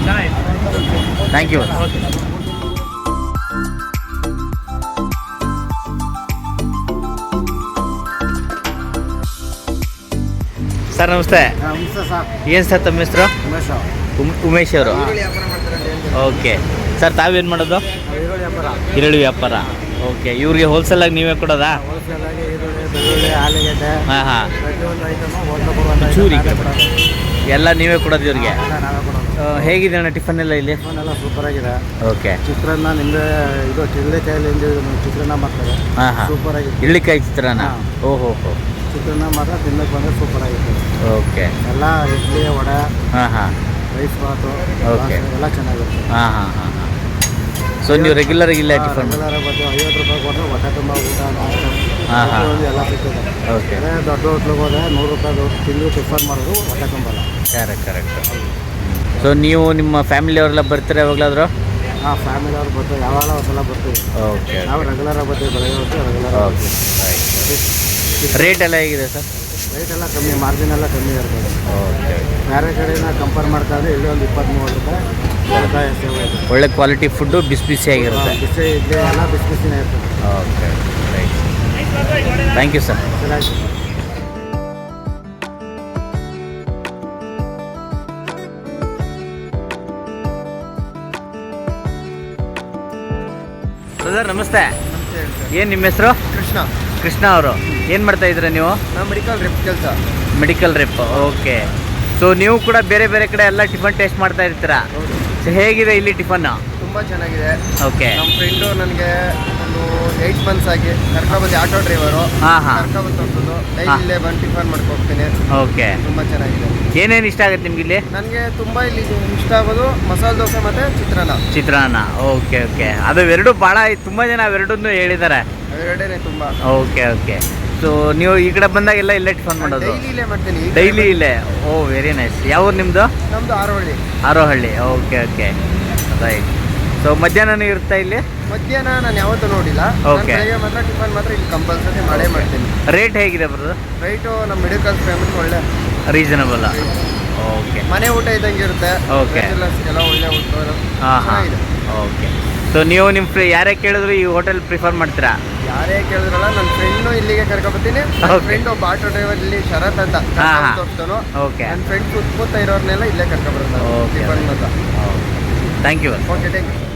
Speaker 5: ಚೆನ್ನಾಗಿದೆ
Speaker 2: ಥ್ಯಾಂಕ್ ಯು ಸರ್ ನಮಸ್ತೆ. ಏನು ಸರ್ ತಮ್ಮ ಹೆಸರು? ಉಮ್- ಉಮೇಶ್ ಅವರು. ಓಕೆ ಸರ್ ತಾವೇನು ಮಾಡೋದು? ಈರುಳ್ಳಿ ವ್ಯಾಪಾರ. ಓಕೆ ಇವ್ರಿಗೆ ಹೋಲ್ಸೇಲಾಗಿ ನೀವೇ ಕೊಡೋದಾ? ಹಾಂ ಹಾಂ. ಚೂರಿ ಎಲ್ಲ ನೀವೇ ಕೊಡೋದು ಇವ್ರಿಗೆ? ಹೇಗಿದೆ ಅಣ್ಣ ಟಿಫನ್ ಎಲ್ಲ ಇಲ್ಲಿ?
Speaker 6: ಎಲ್ಲ ಸೂಪರ್ ಆಗಿದೆ.
Speaker 2: ಓಕೆ
Speaker 6: ಚಿತ್ರಾನ್ನ ನಿಂಬೆ ಇದು ಚಿಲ್ಲೆಕಾಯಲ್ಲಿ ಚಿತ್ರಾನ್ನ ಮಾಡ್ತಾರೆ.
Speaker 2: ಹಾಂ ಹಾಂ.
Speaker 6: ಸೂಪರ್ ಆಗಿದೆ.
Speaker 2: ಇಳ್ಳಿಕಾಯಿ ಚಿತ್ರಾನ್ನ?
Speaker 6: ಹಾ.
Speaker 2: ಓಹೋ ಹೋ
Speaker 6: ಚಿತ್ರಾನ್ನ ಮಾತ್ರ ತಿನ್ನಕ್ಕೆ ಬಂದರೆ ಸೂಪರ್ ಆಗಿತ್ತು
Speaker 2: ಓಕೆ
Speaker 6: ಎಲ್ಲ ಇಡ್ಲಿ ವಡೆ
Speaker 2: ಹಾಂ ಹಾಂ.
Speaker 6: ರೈಸ್ ಬಾತು
Speaker 2: ಓಕೆ
Speaker 6: ಎಲ್ಲ ಚೆನ್ನಾಗಿರುತ್ತೆ.
Speaker 2: ಹಾಂ ಹಾಂ ಹಾಂ ಹಾಂ. ಸೊ ನೀವು ರೆಗ್ಯುಲರ್ ಇಲ್ಲ ಟಿಫನ್?
Speaker 6: ರೆಗ್ಯುಲರ್ ಬಂದು ಐವತ್ತು ರೂಪಾಯಿ ಕೊಟ್ಟರೆ ಹೊಟ್ಟೆ ತುಂಬ ಊಟ
Speaker 2: ಹಾಂ ಹಾ.
Speaker 6: ಎಲ್ಲ ಸಿಗ್ತದೆ.
Speaker 2: ಓಕೆ
Speaker 6: ದೊಡ್ಡ ಹೋಟ್ಲಿಗೆ ಹೋದರೆ ನೂರು ರೂಪಾಯಿ ತಿಂದು ಟಿಫನ್ ಮಾಡೋದು ಹೊಟ್ಟೆ ತುಂಬಲ್ಲ
Speaker 2: ಕರೆಕ್ಟ್ ಕರೆಕ್ಟ್ ಸೊ ನೀವು ನಿಮ್ಮ ಫ್ಯಾಮಿಲಿ ಅವರೆಲ್ಲ ಬರ್ತೀರಾ ಯಾವಾಗಲಾದ್ರು?
Speaker 6: ಹಾಂ ಫ್ಯಾಮಿಲಿ ಅವ್ರು ಬರ್ತಾರೆ. ಯಾವಾಗ ಒಂದ್ಸಲ ಬರ್ತೀವಿ.
Speaker 2: ಓಕೆ
Speaker 6: ನಾವು ರೆಗ್ಯುಲರ್ ಬರ್ತೀವಿ ಬೆಳಗ್ಗೆ ಹೊತ್ತು ರೆಗ್ಯುಲರ್
Speaker 2: ಓಕೆ ರೇಟ್ ಎಲ್ಲ ಹೇಗಿದೆ ಸರ್
Speaker 6: ರೇಟ್ ಎಲ್ಲ ಕಮ್ಮಿ ಮಾರ್ಜಿನ್ ಎಲ್ಲ ಕಮ್ಮಿ ಇರ್ತದೆ
Speaker 2: ಓಕೆ
Speaker 6: ಬೇರೆ ಕಡೆನ ಕಂಪೇರ್ ಮಾಡ್ತಾ ಇದ್ರೆ ಇಲ್ಲಿ ಒಂದು ಇಪ್ಪತ್ತ್ಮೂರು ರೂಪಾಯಿ ರೂಪಾಯಿ
Speaker 2: ಒಳ್ಳೆ ಕ್ವಾಲಿಟಿ ಫುಡ್ಡು ಬಿಸಿ ಬಿಸಿಯಾಗಿರುತ್ತೆ
Speaker 6: ಬಿಸಿ ಇಡ್ಲಿ ಎಲ್ಲ ಬಿಸಿ ಬಿಸಿನೇ ಇರ್ತದೆ.
Speaker 2: Okay right thank you sir brother ನಮಸ್ತೆ. ಏನು ನಿಮ್ಮ ಹೆಸರು?
Speaker 6: ಕೃಷ್ಣ.
Speaker 2: ಕೃಷ್ಣ ಅವರು. ಏನು ಮಾಡ್ತಾ ಇದ್ದೀರಾ ನೀವು?
Speaker 6: ನಮ್ಮ ಮೆಡಿಕಲ್ ರಿಪ್ ಕೆಲಸ.
Speaker 2: ಮೆಡಿಕಲ್ ರಿಪ್ ಓಕೆ ಸೊ ನೀವು ಕೂಡ ಬೇರೆ ಬೇರೆ ಕಡೆ ಎಲ್ಲ ಟಿಫನ್ ಟೇಸ್ಟ್ ಮಾಡ್ತಾ ಇರ್ತೀರಾ? ಸೊ ಹೇಗಿದೆ ಇಲ್ಲಿ ಟಿಫನ್
Speaker 6: ತುಂಬ ಚೆನ್ನಾಗಿದೆ.
Speaker 2: ಓಕೆ
Speaker 6: ನಮ್ಮ ಫ್ರೆಂಡು ನನಗೆ ಏಯ್ಟ್ ಮಂತ್ಸ್ ಆಗಿ ಕರ್ಕೊಂಡ್ಬಂದು ಆಟೋ ಡ್ರೈವರು
Speaker 2: ಹಾಂ ಹಾಂ.
Speaker 6: ಡೈಲಿ ಇಲ್ಲೇ ಬಂದು ಟಿಫನ್ ಮಾಡ್ಕೊಡ್ತೀನಿ.
Speaker 2: ಓಕೆ.
Speaker 6: ತುಂಬಾ ಚೆನ್ನಾಗಿದೆ.
Speaker 2: ಏನೇನು ಇಷ್ಟ ಆಗುತ್ತೆ ನಿಮ್ಗೆ ಇಲ್ಲಿ?
Speaker 6: ನನಗೆ ತುಂಬಾ ಇಲ್ಲಿ ಇಷ್ಟ ಆಗೋದು ಮಸಾಲೆ ದೋಸೆ ಮತ್ತೆ ಚಿತ್ರಾನ್ನ.
Speaker 2: ಚಿತ್ರಾನ್ನ. Okay okay. ಅದು ಎರಡು ಭಾಳ ತುಂಬ ಜನ ಅವೆರಡನ್ನೂ ಹೇಳಿದ್ದಾರೆ
Speaker 6: ಅವೆರಡೇ ತುಂಬಾ.
Speaker 2: Okay okay. ಸೊ ನೀವು ಈ ಕಡೆ ಬಂದಾಗೆಲ್ಲ ಇಲ್ಲೇ ಟಿಫನ್ ಮಾಡೋದು?
Speaker 6: ಡೈಲಿ ಇಲ್ಲೇ ಮಾಡ್ತೀನಿ. ಈ
Speaker 2: ಡೈಲಿ ಇಲ್ಲೇ? ಓ ವೆರಿ ನೈಸ್ ಯಾವ ಊರು ನಿಮ್ಮದು
Speaker 6: ನಮ್ಮದು Arohalli
Speaker 2: Arohalli okay okay. Right so ಮಧ್ಯಾಹ್ನ ಇರುತ್ತಾ ಇಲ್ಲಿ?
Speaker 6: ಮಧ್ಯಾಹ್ನ ನಾನು ಯಾವತ್ತೂ ನೋಡಿಲ್ಲ.
Speaker 2: ಓಕೆ
Speaker 6: ಬೆಳಗ್ಗೆ ಮಾತ್ರ ಟಿಫನ್ ಮಾತ್ರ ಇಲ್ಲಿ ಕಂಪಲ್ಸರಿ ಮಾಡೇ ಮಾಡ್ತೀನಿ.
Speaker 2: ರೇಟ್ ಹೇಗಿದೆ ಬ್ರದರ್?
Speaker 6: ರೈಟು ನಮ್ಮ ಮಿಡಲ್ ಫ್ಯಾಮಿಲಿ ಒಳ್ಳೆ.
Speaker 2: ರೀಸನಬಲ್ ಓಕೆ
Speaker 6: ಮನೆ ಊಟ ಇದ್ದಂಗೆ ಇರುತ್ತೆ ಓಕೆ ಎಲ್ಲ ಒಳ್ಳೆ ಊಟ
Speaker 2: ಹಾಂ ಹಾಂ. ಓಕೆ ಸೊ ನೀವು ನಿಮ್ಮ ಫ್ರೀ ಯಾರೇ ಕೇಳಿದ್ರು ಈ ಹೋಟೆಲ್ ಪ್ರಿಫರ್ ಮಾಡ್ತೀರಾ?
Speaker 6: ಯಾರೇ ಕೇಳಿದ್ರಲ್ಲ ನನ್ನ ಫ್ರೆಂಡ್ ಇಲ್ಲಿಗೆ ಕರ್ಕೊಬತ್ತೀನಿ.
Speaker 2: Okay.
Speaker 6: ಫ್ರೆಂಡ್ ಒಬ್ಬ ಆಟೋ ಡ್ರೈವರ್ ಇಲ್ಲಿ ಶರತ್ ಅಂತ. ತೋರಿಸ್ತಾನು
Speaker 2: ಓಕೆ
Speaker 6: ನನ್ನ ಫ್ರೆಂಡ್ ಸುತ್ತಮುತ್ತ ಇರೋರ್ನೆಲ್ಲ ಇಲ್ಲೇ ಕರ್ಕೊಬರ್ತಾನೆ okay
Speaker 2: thank you
Speaker 6: okay thank you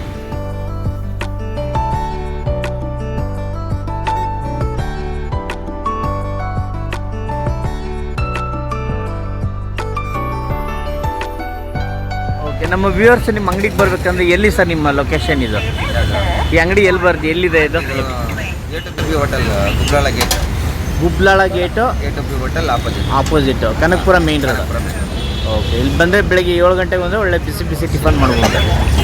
Speaker 2: ನಮ್ಮ ವ್ಯೂವರ್ಸ್ ನಿಮ್ಮ ಅಂಗಡಿಗೆ ಬರ್ಬೇಕಂದ್ರೆ ಎಲ್ಲಿ ಸರ್ ನಿಮ್ಮ ಲೊಕೇಶನ್ ಇದು? ಈ ಅಂಗಡಿ ಎಲ್ಲಿ ಬರ್ದು ಎಲ್ಲಿದೆ ಇದು?
Speaker 4: A to B hotel Gubbalala gate
Speaker 2: Gubbalala gate
Speaker 4: A to B hotel opposite
Speaker 2: opposite Kanakapura main road okay ಇಲ್ಲಿ ಬಂದರೆ ಬೆಳಗ್ಗೆ ಏಳು ಗಂಟೆಗೆ ಬಂದರೆ ಒಳ್ಳೆ ಬಿಸಿ ಬಿಸಿ ಟಿಫನ್ ಮಾಡ್ಬೋದು.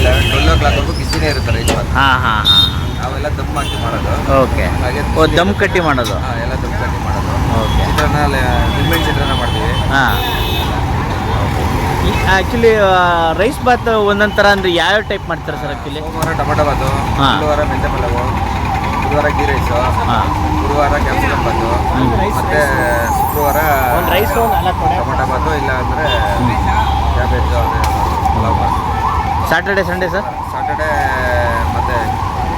Speaker 4: ಲೆವೆನ್ ಟ್ವೆಲ್ ಓ ಕ್ಲಾಕ್ವರೆಗೂ ಬಿಸಿನೇ ಮಾತ್ರ
Speaker 2: ಹಾಂ ಹಾಂ ಹಾಂ.
Speaker 4: ಅವೆಲ್ಲ ದಮ್ ಹಾಕಿ ಮಾಡೋದು.
Speaker 2: ಓಕೆ
Speaker 4: ಹಾಗೆ
Speaker 2: ಓ ದಮ್ ಕಟ್ಟಿ ಮಾಡೋದು.
Speaker 4: ಹಾಂ ಎಲ್ಲ ದಮ್ ಕಟ್ಟಿ ಮಾಡೋದು.
Speaker 2: ಓಕೆ
Speaker 4: ಚಿತ್ರಾನ್ನ ನಿಂಬೆಹಣ್ಣು ಚಿತ್ರಾನ್ನ ಮಾಡ್ತೀವಿ.
Speaker 2: ಹಾಂ. ಆ್ಯಕ್ಚುಲಿ ರೈಸ್ ಬಾತ್ ಒಂದೊಂದು ಥರ ಅಂದರೆ ಯಾವ್ಯಾವ ಟೈಪ್ ಮಾಡ್ತಾರೆ ಸರ್ ಆ್ಯಕ್ಚುಲಿ
Speaker 4: ಸೋಮವಾರ ಟೊಮೆಟೊ ಬಾತು
Speaker 2: ಹಾ.
Speaker 4: ಮೆಂತ್ಯ ಮೆಂತೆ ಪಲಾವು ಬುಧವಾರ ಗೀ ರೈಸು
Speaker 2: ಹಾಂ.
Speaker 4: ಗುರುವಾರ ಕ್ಯಾಪ್ಸಿಕಮ್ ಬಾತು. ಮತ್ತೆ ಶುಕ್ರವಾರ
Speaker 2: ರೈಸ್
Speaker 4: ಟೊಮೊಟೊ ಬಾತು ಇಲ್ಲ ಅಂದರೆ ಕ್ಯಾಬೇಜು ಅದೇ ಪಲಾವ್ ಬಾತು
Speaker 2: ಸಾಟರ್ಡೆ ಸಂಡೇ ಸರ್
Speaker 4: ಸಾಟರ್ಡೆ ಮತ್ತೆ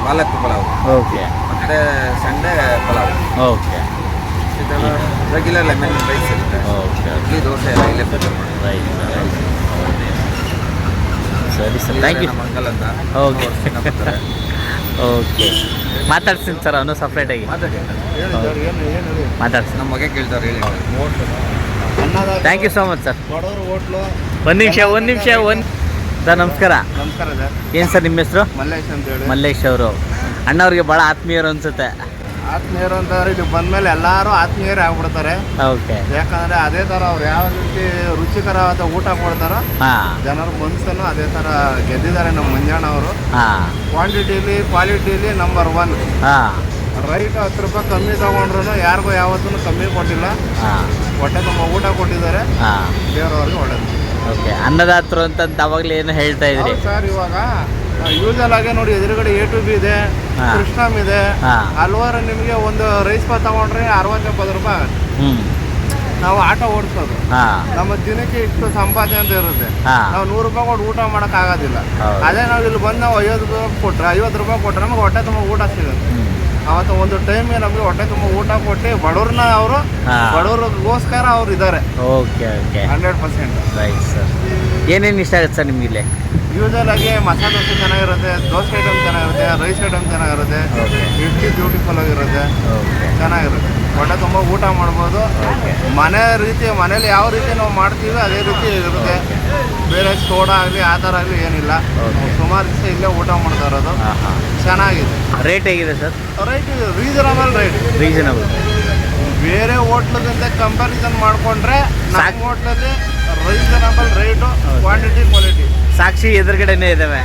Speaker 4: ಪಾಲಕ್ ಪಲಾವ್.
Speaker 2: ಓಕೆ
Speaker 4: ಮತ್ತೆ Sunday pulao.
Speaker 2: Okay
Speaker 4: regular lemon rice ಇರುತ್ತೆ.
Speaker 2: ಓಕೆ
Speaker 4: ಇಡ್ಲಿ ದೋಸೆ ಎಲ್ಲ ಇಲ್ಲೇ ಪ್ರಿಪೇರ್
Speaker 2: ರೈಟ್ ಸರಿ ಸರ್ ಥ್ಯಾಂಕ್ ಯು
Speaker 4: ಮಂಗಲ್ ಅಂತ
Speaker 2: ಓಕೆ. ಓಕೆ ಮಾತಾಡ್ತೀನಿ ಸರ್ ಅವನು ಸಪ್ರೇಟಾಗಿ
Speaker 4: ಮಾತಾಡಿ.
Speaker 2: ಮಾತಾಡ್ತೀನಿ
Speaker 4: ನಮ್ಮ ಮಗ ಕೇಳ್ತಾರೆ ಹೇಳಿ
Speaker 2: thank you so much sir ಒಂದ್ ನಿಮಿಷ ಒಂದು ನಿಮಿಷ ಒಂದು ಸರ್ ನಮಸ್ಕಾರ.
Speaker 6: ನಮಸ್ಕಾರ ಸರ್.
Speaker 2: ಏನು ಸರ್ ನಿಮ್ಮ ಹೆಸರು?
Speaker 6: ಮಲ್ಲೇಶ್ ಅಂತ ಹೇಳಿ
Speaker 2: ಮಲ್ಲೇಶ್ ಅವರು. ಅಣ್ಣವ್ರಿಗೆ ಭಾಳ ಆತ್ಮೀಯರು ಅನ್ಸುತ್ತೆ.
Speaker 6: ಆತ್ಮೀಯರು ಅಂತಂದ್ರೆ ಇಲ್ಲಿ ಬಂದ್ಮೇಲೆ ಎಲ್ಲರೂ ಆತ್ಮೀಯರೇ ಆಗ್ಬಿಡ್ತಾರೆ.
Speaker 2: ಓಕೆ
Speaker 6: ಯಾಕಂದ್ರೆ ಅದೇ ತರ ಅವ್ರು ಯಾವ ರೀತಿ ರುಚಿಕರವಾದ ಊಟ ಕೊಡ್ತಾರೋ ಜನರ ಮನಸ್ಸನ್ನು ಅದೇ ತರ ಗೆದ್ದಿದ್ದಾರೆ ನಮ್ಮ ಮಂಜಾಣ ಅವರು. ಕ್ವಾಂಟಿಟಿಲಿ ಕ್ವಾಲಿಟಿಲಿ ನಂಬರ್ ಒನ್
Speaker 2: ಹಾಂ.
Speaker 6: ರೈಟ್ ಹತ್ತು ರೂಪಾಯಿ ಕಮ್ಮಿ ತಗೊಂಡ್ರು ಯಾರಿಗೂ ಯಾವತ್ತೂ ಕಮ್ಮಿ ಕೊಟ್ಟಿಲ್ಲ. ಹೊಟ್ಟೆ ತುಂಬ ಊಟ ಕೊಟ್ಟಿದ್ದಾರೆ.
Speaker 2: ದೇವರವ್ರಿಗೆ
Speaker 6: ಬೇರೆಯವ್ರಿಗೆ ಒಳ್ಳೇದು.
Speaker 2: ಓಕೆ ಅನ್ನದಾತರು ಅಂತ ಅವಾಗಲೇ ಏನು ಹೇಳ್ತಾ ಇದ್ರಿ?
Speaker 6: ಸರ್ ಇವಾಗ ಯೂಸಲ್ ಆಗಿ ನೋಡಿ ಎದುರುಗಡೆ ಎ ಟು ಬಿ ಇದೆ
Speaker 2: ಹಾ.
Speaker 6: ಕೃಷ್ಣಮ್ ಇದೆ. ಹಲ್ವಾರು ನಿಮಗೆ ಒಂದು ರೈಸ್ ಪಾ ತಗೊಂಡ್ರೆ ಅರವತ್ತು ಎಪ್ಪತ್ತು ರೂಪಾಯಿ ಆಗುತ್ತೆ. ನಾವು ಆಟೋ ಓಡಿಸೋದು. ನಮ್ಮ ದಿನಕ್ಕೆ ಇಷ್ಟು ಸಂಪಾದನೆ ಅಂತ ಇರುತ್ತೆ. ನಾವು ನೂರು ರೂಪಾಯಿ ಕೊಟ್ಟು ಊಟ ಮಾಡಕ್ ಆಗೋದಿಲ್ಲ. ಅದೇ ನಾವು ಇಲ್ಲಿ ಬಂದು ನಾವು ಐವತ್ತು ರೂಪಾಯಿ ಕೊಟ್ರೆ ಐವತ್ತು ರೂಪಾಯಿ ಕೊಟ್ರೆ ನಮಗೆ ಹೊಟ್ಟೆ ತುಂಬ ಊಟ ಸಿಗುತ್ತೆ. ಅವತ್ತು ಒಂದು ಟೈಮ್ ನಮಗೆ ಹೊಟ್ಟೆ ತುಂಬ ಊಟ ಕೊಟ್ಟು ಬಡವ್ರನ್ನ ಅವರು. ಬಡವ್ರಿಗೋಸ್ಕರ ಅವ್ರು ಇದ್ದಾರೆ. ಹಂಡ್ರೆಡ್ ಪರ್ಸೆಂಟ್
Speaker 2: ರೈಟ್ ಸರ್ ಏನೇನು ಇಷ್ಟ ಆಗುತ್ತೆ ಸರ್ ನಿಮಗೆ ಇಲ್ಲಿ?
Speaker 6: ಯೂಸಲ್ ಆಗಿ ಮಸಾಲೆ ದೋಸೆ ಚೆನ್ನಾಗಿರುತ್ತೆ ದೋಸೆ ಐಟಮ್ ಚೆನ್ನಾಗಿರುತ್ತೆ ರೈಸ್ ಐಟಮ್ ಚೆನ್ನಾಗಿರುತ್ತೆ. ಇಡ್ಲಿ ಬ್ಯೂಟಿಫುಲ್ ಆಗಿರುತ್ತೆ ಚೆನ್ನಾಗಿರುತ್ತೆ. ಹೊಟ್ಟೆ ತುಂಬ ಊಟ ಮಾಡ್ಬೋದು. ಮನೆ ರೀತಿ ಮನೇಲಿ ಯಾವ ರೀತಿ ನಾವು ಮಾಡ್ತೀವಿ ಅದೇ ರೀತಿ ಇರುತ್ತೆ. ಬೇರೆ ಸೋಡಾ ಆಗಲಿ ಆ ಥರ ಆಗಲಿ ಏನಿಲ್ಲ. ಸುಮಾರು ದಿವಸ ಇಲ್ಲೇ ಊಟ ಮಾಡ್ತಾ ಇರೋದು. ಚೆನ್ನಾಗಿದೆ.
Speaker 2: ರೇಟ್ ಹೇಗಿದೆ sir?
Speaker 6: Right reasonable rate
Speaker 2: reasonable
Speaker 6: ಬೇರೆ ಹೋಟ್ಲದಿಂದ ಕಂಪ್ಯಾರಿಸನ್ ಮಾಡಿಕೊಂಡ್ರೆ ನಮ್ಮ ಹೋಟ್ಲಲ್ಲಿ ರೀಸನಬಲ್ ರೇಟು ಕ್ವಾಂಟಿಟಿ ಕ್ವಾಲಿಟಿ
Speaker 2: ಸಾಕ್ಷಿ ಎದುರುಗಡೆನೇ
Speaker 6: ಇದಾವೆ.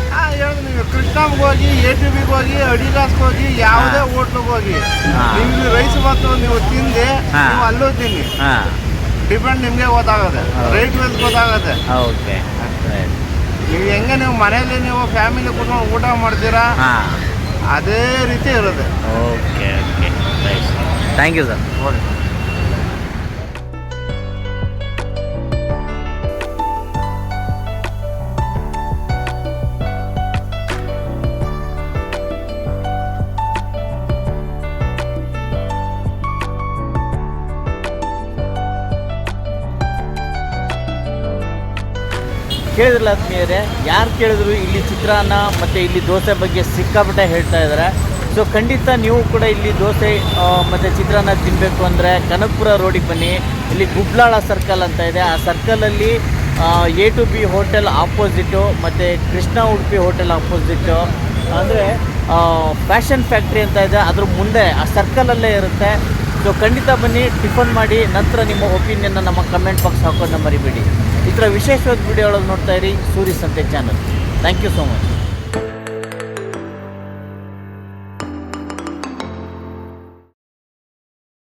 Speaker 6: ಕೃಷ್ಣಮ್ಗೆ ಹೋಗಿ ಎ ಟಿ ಬಿಗೆ ಹೋಗಿ ಅಡಿದಾಸ್ಗೆ ಹೋಗಿ ಯಾವುದೇ ಹೋಟ್ಲಿಗೆ ಹೋಗಿ. ನಿಮ್ಗೆ ರೈಸ್ ಮತ್ತು ನೀವು ತಿಂದೆ ನೀವು ಅಲ್ಲೂ ತಿನ್ನಿ. ಡಿಪೆಂಡ್ ನಿಮಗೆ ಗೊತ್ತಾಗುತ್ತೆ. ರೈಟ್ ವೇಸ್ ಗೊತ್ತಾಗುತ್ತೆ.
Speaker 2: ಓಕೆ
Speaker 6: ನೀವು ಹೆಂಗೆ ನೀವು ಮನೆಯಲ್ಲಿ ನೀವು ಫ್ಯಾಮಿಲಿ ಕೂತ್ಕೊಂಡು ಊಟ ಮಾಡ್ತೀರಾ? ಅದೇ ರೀತಿ ಇರುತ್ತೆ.
Speaker 2: Okay okay thank you sir
Speaker 6: okay
Speaker 2: ಕೇಳಿದ್ರಲ್ಲ ಆತ್ಮೀಯರೇ, ಯಾರು ಕೇಳಿದ್ರು ಇಲ್ಲಿ ಚಿತ್ರಾನ್ನ ಮತ್ತು ಇಲ್ಲಿ ದೋಸೆ ಬಗ್ಗೆ ಸಿಕ್ಕಾಪಟ್ಟೆ ಹೇಳ್ತಾ ಇದ್ದಾರೆ ಸೊ ಖಂಡಿತ ನೀವು ಕೂಡ ಇಲ್ಲಿ ದೋಸೆ ಮತ್ತು ಚಿತ್ರಾನ್ನ ತಿನ್ನಬೇಕು ಅಂದರೆ ಕನಕಪುರ ರೋಡಿಗೆ ಬನ್ನಿ. ಇಲ್ಲಿ ಗುಬ್ಲಾಳ ಸರ್ಕಲ್ ಅಂತ ಇದೆ. ಆ ಸರ್ಕಲಲ್ಲಿ A to B hotel opposite ಮತ್ತು ಕೃಷ್ಣ ಉಡುಪಿ ಹೋಟೆಲ್ ಆಪೋಸಿಟು ಅಂದರೆ ಫ್ಯಾಷನ್ ಫ್ಯಾಕ್ಟ್ರಿ ಅಂತ ಇದೆ. ಅದ್ರ ಮುಂದೆ ಆ ಸರ್ಕಲಲ್ಲೇ ಇರುತ್ತೆ. ಸೊ ಖಂಡಿತ ಬನ್ನಿ, ಟಿಫನ್ ಮಾಡಿ, ನಂತರ ನಿಮ್ಮ ಒಪಿನಿಯನ್ನ ನಮ್ಮ ಕಮೆಂಟ್ ಬಾಕ್ಸ್ ಹಾಕೋದನ್ನ ಮರಿಬೇಡಿ. ಈ ಥರ ವಿಶೇಷವಾದ ವಿಡಿಯೋಗಳನ್ನು ನೋಡ್ತಾ ಇರಿ, Suri Sante channel thank you so much